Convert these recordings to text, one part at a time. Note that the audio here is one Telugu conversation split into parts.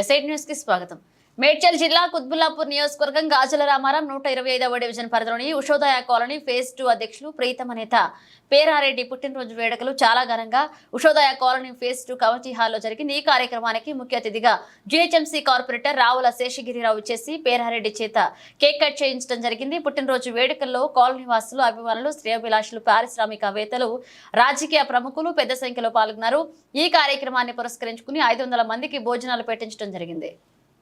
ఎస్ఐట్ న్యూస్కి స్వాగతం. మేడ్చల్ జిల్లా కుత్బుల్లాపూర్ నియోజకవర్గం గాజుల రామారం నూట ఇరవై ఐదవ డివిజన్ పరిధిలోని ఉషోదయ కాలనీ ఫేజ్ టూ అధ్యక్షులు ప్రీతమ నేత పేరారెడ్డి పుట్టినరోజు వేడుకలు చాలా ఘనంగా Ushodaya colony phase two committee హాల్లో జరిగింది. ఈ కార్యక్రమానికి ముఖ్య అతిథిగా జిహెచ్ఎంసీ కార్పొరేటర్ రావుల శేషగిరిరావు చేసి పేరారెడ్డి చేత కేక్ కట్ చేయించడం జరిగింది. పుట్టినరోజు వేడుకల్లో కాలనీ వాసులు అభిమానులు శ్రేయోభిలాషులు పారిశ్రామికవేత్తలు రాజకీయ ప్రముఖులు పెద్ద సంఖ్యలో పాల్గొన్నారు. ఈ కార్యక్రమాన్ని పురస్కరించుకుని ఐదు వందల మందికి భోజనాలు పెట్టించడం జరిగింది.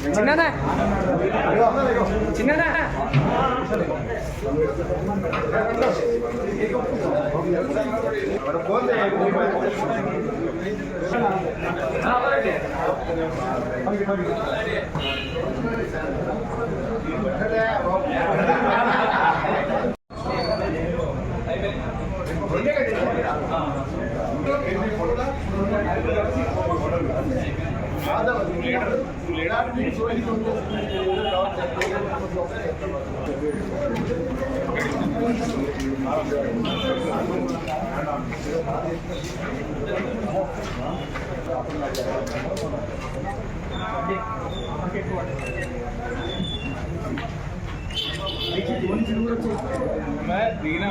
请站台。请站台。मैं दीना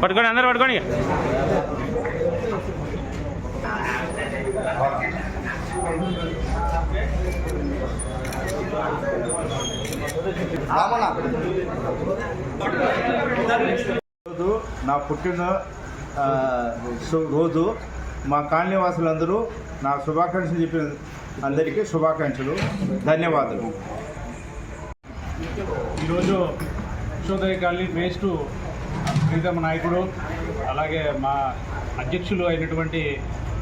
పట్టుకోండి అందరు పట్టుకోండి. రోజు నా పుట్టిన రోజు మా కాలనీ వాసులందరూ నా శుభాకాంక్షలు చెప్పిన అందరికీ శుభాకాంక్షలు ధన్యవాదాలు. ఈరోజు యశోదయ కాలనీ ఫేజ్ టూ ప్రీతమ నాయకుడు అలాగే మా అధ్యక్షులు అయినటువంటి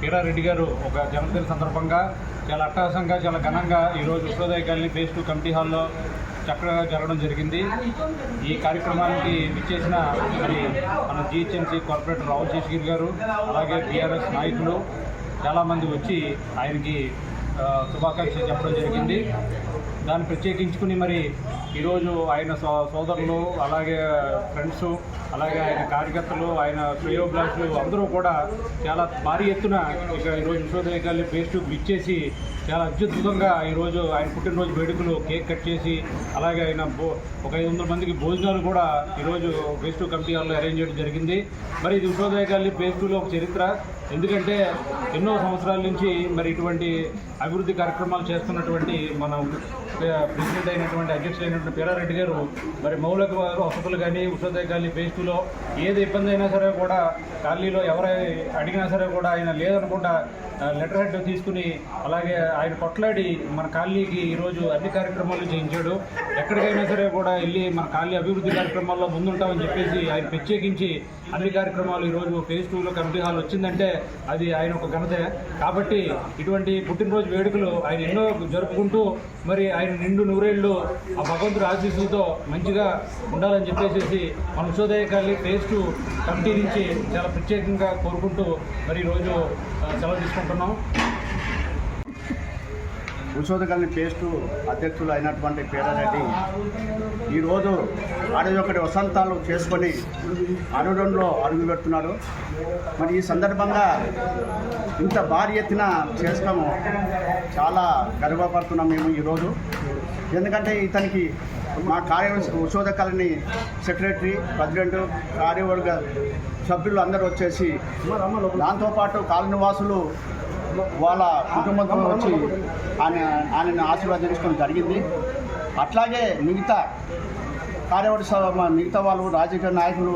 వీరారెడ్డి గారు ఒక జన్మదిన సందర్భంగా చాలా అట్టహాసంగా చాలా ఘనంగా ఈరోజు Yashodaya colony phase two committee హాల్లో చక్కగా జరగడం జరిగింది. ఈ కార్యక్రమానికి విచ్చేసిన మరి మన జిహెచ్ఎంసీ కార్పొరేటర్ రావు శేషగిరి గారు అలాగే బీఆర్ఎస్ నాయకులు చాలామంది వచ్చి ఆయనకి శుభాకాంక్షలు చెప్పడం జరిగింది. దాన్ని ప్రత్యేకించుకుని మరి ఈరోజు ఆయన సో సోదరులు అలాగే ఫ్రెండ్స్ అలాగే ఆయన కార్యకర్తలు ఆయన శ్రేయోభిలాషులు అందరూ కూడా చాలా భారీ ఎత్తున ఇక ఈరోజు యశోదయ గారి పేస్ట్ ఇచ్చేసి చాలా అత్యద్భుతంగా ఈరోజు ఆయన పుట్టినరోజు వేడుకలు కేక్ కట్ చేసి అలాగే ఆయన భో ఒక ఐదు వందల మందికి భోజనాలు కూడా ఈరోజు ఫేస్ టు కమిటీ వాళ్ళు అరేంజ్ చేయడం జరిగింది. మరి ఇది యశోదయ గారి ఫేస్ టూలో ఒక చరిత్ర. ఎందుకంటే ఎన్నో సంవత్సరాల నుంచి మరి ఇటువంటి అభివృద్ధి కార్యక్రమాలు చేస్తున్నటువంటి మనం ప్రెసిడెంట్ అయినటువంటి అధ్యక్షుడు అయినటువంటి పీరారెడ్డి గారు మరి మౌలిక వసతులు కానీ ఉషోదయ కానీ ఫేజ్ ఏది ఇబ్బంది అయినా సరే కూడా ఖాళీలో ఎవరై అడిగినా సరే కూడా ఆయన లేదనుకుంటా లెటర్ హెడ్ తీసుకుని అలాగే ఆయన కొట్లాడి మన కాలనీకి ఈరోజు అన్ని కార్యక్రమాలు చేయించాడు. ఎక్కడికైనా సరే కూడా వెళ్ళి మన ఖాళీ అభివృద్ధి కార్యక్రమాల్లో ముందుంటామని చెప్పేసి ఆయన ప్రత్యేకించి అన్ని కార్యక్రమాలు ఈరోజు ఫేజ్ టూలో కమిటీ హాల్ వచ్చిందంటే అది ఆయన ఒక ఘనత. కాబట్టి ఇటువంటి పుట్టినరోజు వేడుకలు ఆయన ఎన్నో జరుపుకుంటూ మరి ఆయన నిండు నూరేళ్ళు ఆ భగవంతుడి ఆశీస్సులతో మంచిగా ఉండాలని చెప్పేసి మన Ushodaya colony phase two committee నుంచి చాలా ప్రత్యేకంగా కోరుకుంటూ మరి ఈరోజు సెలవు తీసుకుంటున్నాం. ఉషోదకల్ని పేస్టు అధ్యక్షులు అయినటువంటి పేరారెడ్డి ఈరోజు అడవి ఒకటి వసంతాలు చేసుకొని అడవుడంలో అడుగు పెడుతున్నాడు మరి ఈ సందర్భంగా ఇంత భారీ ఎత్తున చేస్తాము చాలా గర్వపడుతున్నాం మేము ఈరోజు. ఎందుకంటే ఇతనికి మా కార్యవర్గ ఉషోదకల్ని సెక్రటరీ ప్రెసిడెంట్ కార్యవర్గ సభ్యులు అందరూ వచ్చేసి దాంతోపాటు కాలనివాసులు వాళ్ళ కుటుంబంతో వచ్చి ఆయన ఆయనను ఆశీర్వదించడం జరిగింది. అట్లాగే మిగతా కార్యవర్గ సభ మిగతా వాళ్ళు రాజకీయ నాయకులు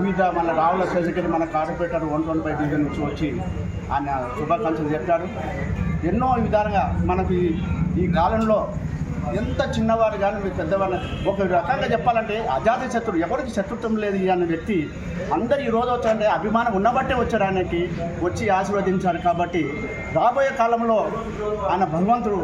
వివిధ మన రావుల శేషగిరి మన corporator one one five division నుంచి వచ్చి ఆయన శుభాకాంక్షలు చెప్పారు. ఎన్నో విధాలుగా మనకు ఈ కాలంలో ఎంత చిన్నవారు కానీ మీరు పెద్దవారు ఒక రకంగా చెప్పాలంటే అజాత శత్రుడు ఎవరికి శత్రుత్వం లేదు అన్న వ్యక్తి అందరు ఈ రోజు వచ్చారంటే అభిమానం ఉన్నబట్టే వచ్చారు ఆయనకి వచ్చి ఆశీర్వదించారు. కాబట్టి రాబోయే కాలంలో ఆయన భగవంతుడు